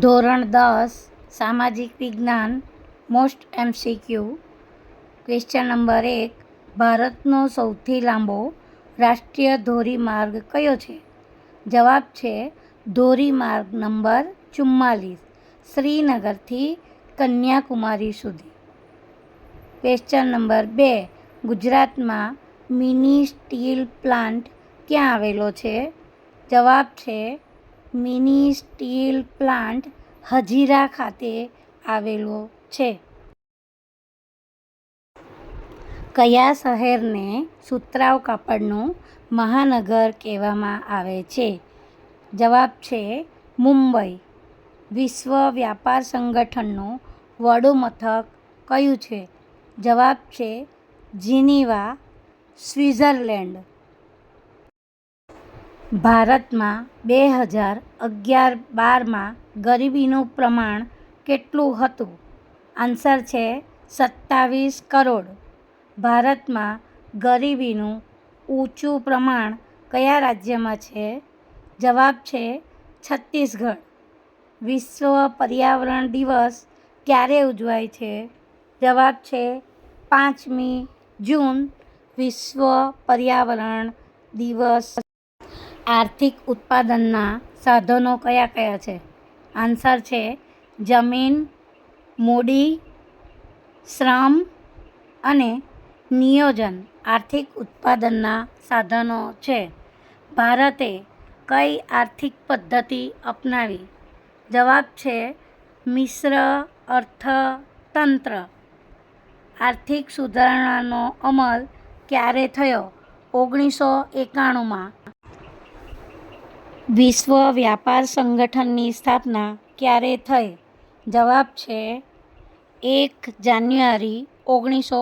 ધોરણ દસ, સામાજિક વિજ્ઞાન, મોસ્ટ એમસીક્યુ. ક્વેશ્ચન નંબર એક, ભારતનો સૌથી લાંબો રાષ્ટ્રીય ધોરીમાર્ગ કયો છે? જવાબ છે ધોરીમાર્ગ નંબર ચુમ્માલીસ, શ્રીનગરથી કન્યાકુમારી સુધી. ક્વેશ્ચન નંબર બે, ગુજરાતમાં મિની સ્ટીલ પ્લાન્ટ ક્યાં આવેલો છે? જવાબ છે મિની સ્ટીલ પ્લાન્ટ હજીરા ખાતે આવેલો છે. કયા શહેરને સુતરાવ કાપડનું મહાનગર કહેવામાં આવે છે? જવાબ છે મુંબઈ. વિશ્વ વ્યાપાર સંગઠનનું વડું મથક કયું છે? જવાબ છે જીનીવા સ્વિટ્ઝરલેન્ડ ભારતમાં બે હજાર અગિયાર બારમાં ગરીબીનું પ્રમાણ કેટલું હતું? આન્સર છે સત્તાવીસ કરોડ. ભારતમાં ગરીબીનું ઊંચું પ્રમાણ કયા રાજ્યમાં છે? જવાબ છે છત્તીસગઢ. વિશ્વ પર્યાવરણ દિવસ ક્યારે ઉજવાય છે? જવાબ છે પાંચમી જૂન. વિશ્વ પર્યાવરણ દિવસ આર્થિક ઉત્પાદનના સાધનો કયા કયા છે? આન્સર છે, જમીન, મૂડી, શ્રમ અને નિયોજન આર્થિક ઉત્પાદનના સાધનો છે. ભારતે કઈ આર્થિક પદ્ધતિ અપનાવી? જવાબ છે, મિશ્ર અર્થતંત્ર. આર્થિક સુધારણાનો અમલ ક્યારે થયો? ઓગણીસો એકાણુંમાં વિશ્વ વ્યાપાર સંગઠનની સ્થાપના ક્યારે થઈ? જવાબ છે એક જાન્યુઆરી ઓગણીસો